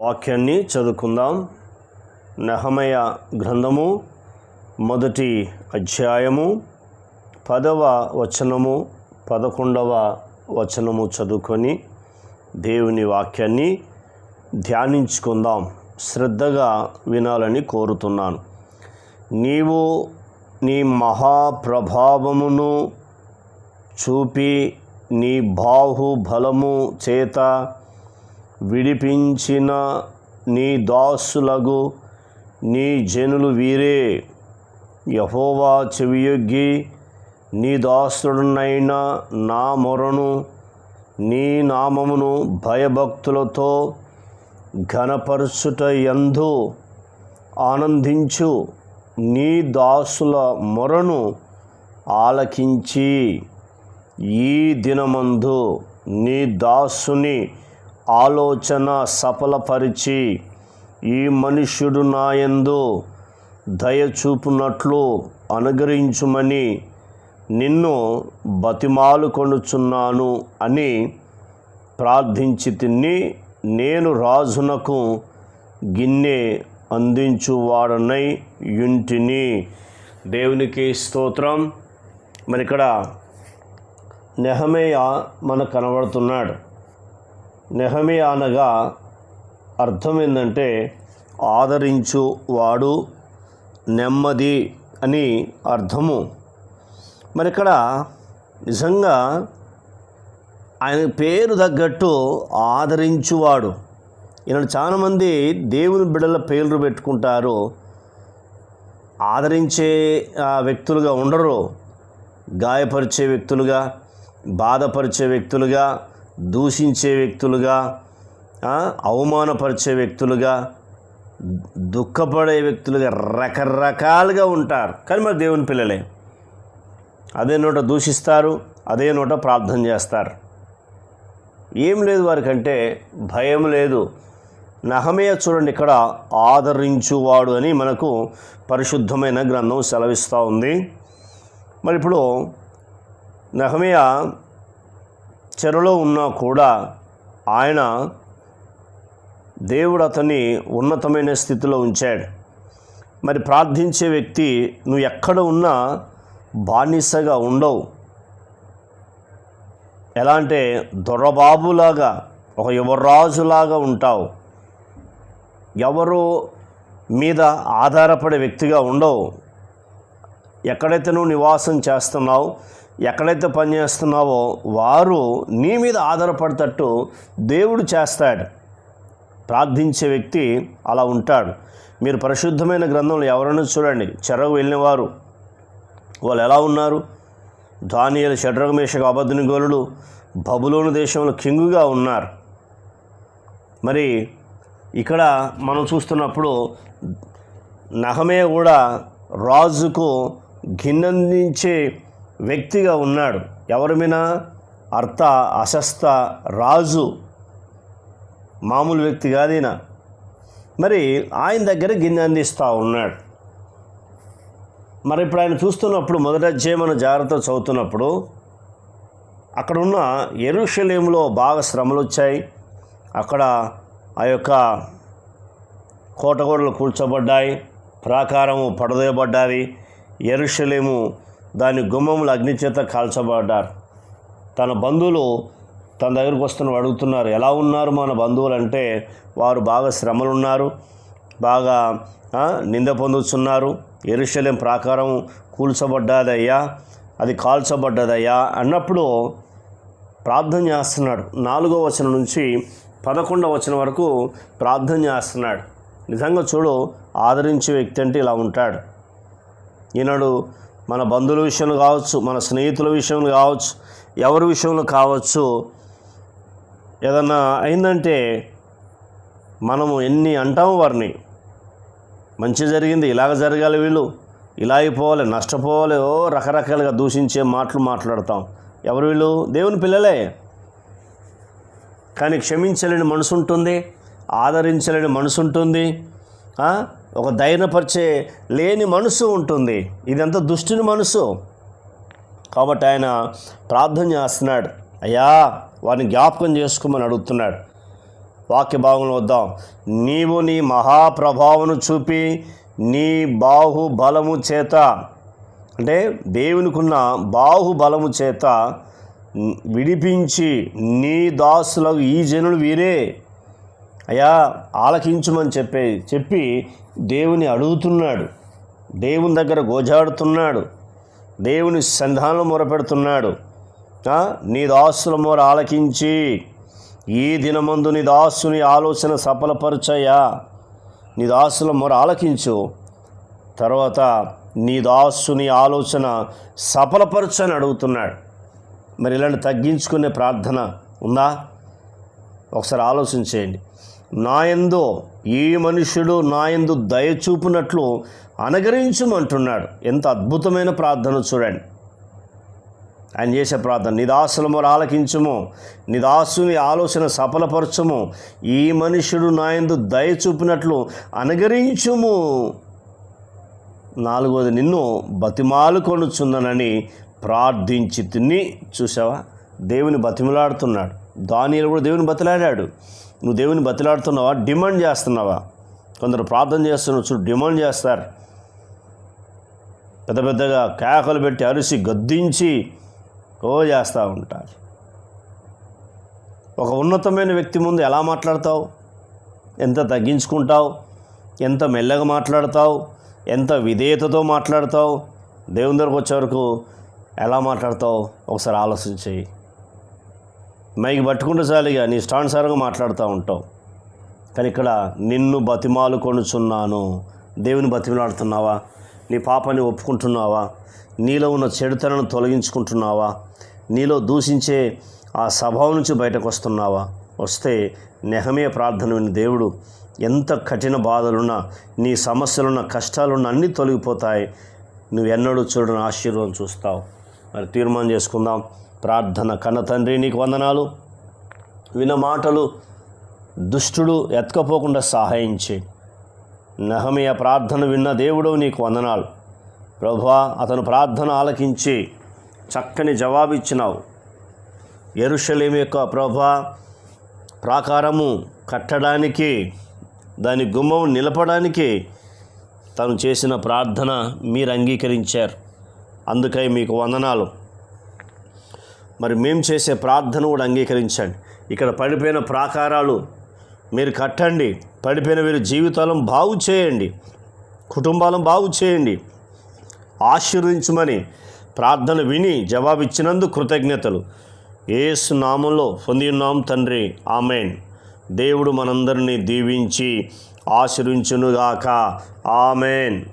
వాక్యాన్ని చదువుకుందాం. నెహమయ గ్రంథము మొదటి అధ్యాయము పదవ వచనము పదకొండవ వచనము చదువుకొని దేవుని వాక్యాన్ని ధ్యానించుకుందాం. శ్రద్ధగా వినాలని కోరుతున్నాను. నీవు నీ మహాప్రభావమును చూపి నీ బాహుబలము చేత విడిపించిన నీ దాసులగు నీ జనులు వీరే. యహోవా చెవియొగ్గి నీ దాసుడునైన నా మొరను నీ నామమును భయభక్తులతో ఘనపరుచుట ఎందు ఆనందించు. నీ దాసుల మొరను ఆలకించి ఈ దినమందు నీ దాసుని ఆలోచన సఫలపరిచి ఈ మనుష్యుడు నాయందు దయ చూపునట్లు అనుగ్రహించుమని నిన్ను బతిమాలు కొనుచున్నాను అని ప్రార్థించి తిని నేను రాజునకు గిన్నె అందించువాడనై యుంటిని. దేవునికి స్తోత్రం. మరి ఇక్కడ నెహమేయ మనకు కనబడుతున్నాడు. నెహమి అనగా అర్థం ఏంటంటే ఆదరించు వాడు నెమ్మది అని అర్థము. మరి ఇక్కడ నిజంగా ఆయన పేరు తగ్గట్టు ఆదరించువాడు. ఈనాడు చాలామంది దేవుని బిడ్డల పేర్లు పెట్టుకుంటారు. ఆదరించే వ్యక్తులుగా ఉండరు. గాయపరిచే వ్యక్తులుగా బాధపరిచే వ్యక్తులుగా దూషించే వ్యక్తులుగా అవమానపరిచే వ్యక్తులుగా దుఃఖపడే వ్యక్తులుగా రకరకాలుగా ఉంటారు. కానీ మరి దేవుని పిల్లలే అదే నోట దూషిస్తారు అదే నోట ప్రార్థన చేస్తారు. ఏం లేదు వారికంటే భయం లేదు. నహమేయ చూడండి ఇక్కడ ఆదరించువాడు అని మనకు పరిశుద్ధమైన గ్రంథం సెలవిస్తూ ఉంది. మరి ఇప్పుడు నహమేయ చెరలో ఉన్నా కూడా ఆయన దేవుడు అతన్ని ఉన్నతమైన స్థితిలో ఉంచాడు. మరి ప్రార్థించే వ్యక్తి నువ్వు ఎక్కడ ఉన్నా బానిసగా ఉండవు. ఎలా అంటే దొరబాబులాగా ఒక యువరాజులాగా ఉంటావు. ఎవరు మీద ఆధారపడే వ్యక్తిగా ఉండవు. ఎక్కడైతే నువ్వు నివాసం చేస్తున్నావు ఎక్కడైతే పని చేస్తున్నావో వారు నీ మీద ఆధారపడతట్టు దేవుడు చేస్తాడు. ప్రార్థించే వ్యక్తి అలా ఉంటాడు. మీరు పరిశుద్ధమైన గ్రంథంలో ఎవరైనా చూడండి చెరకు వెళ్ళినవారు. వాళ్ళు ఎలా ఉన్నారు? దానియలు షడ్రగమేషక అబద్ధనిగోలుడు బబులోను దేశంలో కింగుగా ఉన్నారు. మరి ఇక్కడ మనం చూస్తున్నప్పుడు నహమే కూడా రాజుకు గిన్నందించే వ్యక్తిగా ఉన్నాడు. ఎవరి మీద? అర్థ అశస్త రాజు. మామూలు వ్యక్తి కాదీన మరి ఆయన దగ్గర గిన్నె అందిస్తూ ఉన్నాడు. మరి ఇప్పుడు ఆయన చూస్తున్నప్పుడు మొదట అధ్యాయం జాగ్రత్త చదువుతున్నప్పుడు అక్కడ ఉన్న ఎరుషలేములో బాగా శ్రమలు వచ్చాయి. అక్కడ ఆ యొక్క కోటగోడలు కూల్చబడ్డాయి. ప్రాకారము పడదేయబడ్డాయి ఎరుషలేము దాని గుమ్మములు అగ్నిచేత కాల్చబడ్డారు. తన బంధువులు తన దగ్గరకు వస్తున్న అడుగుతున్నారు ఎలా ఉన్నారు మన బంధువులు? అంటే వారు బాగా శ్రమలున్నారు బాగా నింద పొందుతున్నారు ఎరుశల్యం ప్రాకారం కూల్చబడ్డదయ్యా అది కాల్చబడ్డదయ్యా అన్నప్పుడు ప్రార్థన చేస్తున్నాడు. నాలుగో వచనం నుంచి పదకొండవ వచనం వరకు ప్రార్థన చేస్తున్నాడు. నిజంగా చూడు ఆదరించే వ్యక్తి అంటే ఇలా ఉంటాడు. ఈనాడు మన బంధువుల విషయంలో కావచ్చు మన స్నేహితుల విషయంలో కావచ్చు ఎవరి విషయంలో కావచ్చు ఏదన్నా అయిందంటే మనము ఎన్ని అంటాము వారిని. మంచి జరిగింది ఇలాగ జరగాలి వీళ్ళు ఇలా అయిపోవాలి నష్టపోవాలి ఓ రకరకాలుగా దూషించే మాటలు మాట్లాడతాం. ఎవరు వీళ్ళు? దేవుని పిల్లలే. కానీ క్షమించలేని మనసు ఉంటుంది ఆదరించలేని మనసు ఉంటుంది ఒక ధైర్యపరిచే లేని మనసు ఉంటుంది. ఇదంతా దుష్టుని మనసు. కాబట్టి ఆయన ప్రార్థన చేస్తున్నాడు. అయ్యా వారిని జ్ఞాపకం చేసుకోమని అడుగుతున్నాడు. వాక్య భాగంలో వద్దాం. నీవు నీ మహాప్రభావను చూపి నీ బాహుబలము చేత అంటే దేవునికున్న బాహుబలము చేత విడిపించి నీ దాసులకు ఈ జనులు వీరే. అయ్యా ఆలకించమని చెప్పే చెప్పి దేవుని అడుగుతున్నాడు. దేవుని దగ్గర గోజాడుతున్నాడు. దేవుని సంధానం మొరపెడుతున్నాడు. నీ దాసుల మొర ఆలకించి ఈ దినమందు నీ దాసుని ఆలోచన సఫలపరచయ్యా. నీ దాసుల మొర ఆలకించు. తర్వాత నీ దాసుని ఆలోచన సఫలపరచని అడుగుతున్నాడు. మరి ఇలాంటి తగ్గించుకునే ప్రార్థన ఉందా? ఒకసారి ఆలోచన చేయండి. నాయందో ఈ మనుష్యుడు నాయందు దయ అనగరించుమంటున్నాడు ఎంత అద్భుతమైన ప్రార్థన చూడండి. ఆయన చేసే ప్రార్థన నిదాసులము ఆలకించము నిదాసుని ఆలోచన సఫలపరచము ఈ మనుష్యుడు నాయందు దయ చూపినట్లు అనుగరించుము నాలుగోది నిన్ను బతిమాలు కొనుచుందనని ప్రార్థించి తిని చూసావా? దేవుని బతిమలాడుతున్నాడు. దానిలో కూడా దేవుని బతిలాడాడు. నువ్వు దేవుని బతిలాడుతున్నావా? డిమాండ్ చేస్తున్నావా? కొందరు ప్రార్థన చేస్తున్నావు చూడు డిమాండ్ చేస్తారు. పెద్ద పెద్దగా కేకలు పెట్టి అరిసి గద్దించి ఓ చేస్తూ ఉంటారు. ఒక ఉన్నతమైన వ్యక్తి ముందు ఎలా మాట్లాడతావు? ఎంత తగ్గించుకుంటావు? ఎంత మెల్లగా మాట్లాడతావు? ఎంత విధేయతతో మాట్లాడతావు? దేవుని దగ్గరకు వచ్చే వరకు ఎలా మాట్లాడతావు? ఒకసారి ఆలోచించేయి. మైకి పట్టుకుంటే చాలుగా నీ స్టాన్సారంగా మాట్లాడుతూ ఉంటావు. కానీ ఇక్కడ నిన్ను బతిమాలు కొనుచున్నాను. దేవుని బతిమలాడుతున్నావా? నీ పాపాన్ని ఒప్పుకుంటున్నావా? నీలో ఉన్న చెడుతనను తొలగించుకుంటున్నావా? నీలో దూషించే ఆ స్వభావం నుంచి బయటకు వస్తున్నావా వస్తే నెహమే ప్రార్థన విని దేవుడు ఎంత కఠిన బాధలున్నా నీ సమస్యలున్న కష్టాలున్న అన్నీ తొలగిపోతాయి. నువ్వు ఎన్నడూ చూడని ఆశీర్వాదం చూస్తావు. మరి తీర్మానం చేసుకుందాం. ప్రార్థన కన్న తండ్రి నీకు వందనాలు. విన మాటలు దుష్టుడు ఎత్తుకపోకుండా సహాయం చేయి నహమియ ప్రార్థన విన్న దేవుడు నీకు వందనాలు. ప్రభా అతను ప్రార్థన ఆలకించి చక్కని జవాబిచ్చినావు. ఎరుషలేం యొక్క ప్రభా ప్రాకారము కట్టడానికి దాని గుమ్మం నిలపడానికి తను చేసిన ప్రార్థన మీరు అంగీకరించారు. అందుకై మీకు వందనాలు. మరి మేము చేసే ప్రార్థన కూడా అంగీకరించండి. ఇక్కడ పడిపోయిన ప్రాకారాలు మీరు కట్టండి. పడిపోయిన వీరి జీవితాలను బాగు చేయండి. కుటుంబాలను బాగు చేయండి. ఆశీర్వదించమని ప్రార్థన విని జవాబిచ్చినందుకు కృతజ్ఞతలు. ఏసు నామంలో పొంది ఉన్నాం తండ్రి. ఆమెన్. దేవుడు మనందరినీ దీవించి ఆశీర్వించునుగాక. ఆమెన్.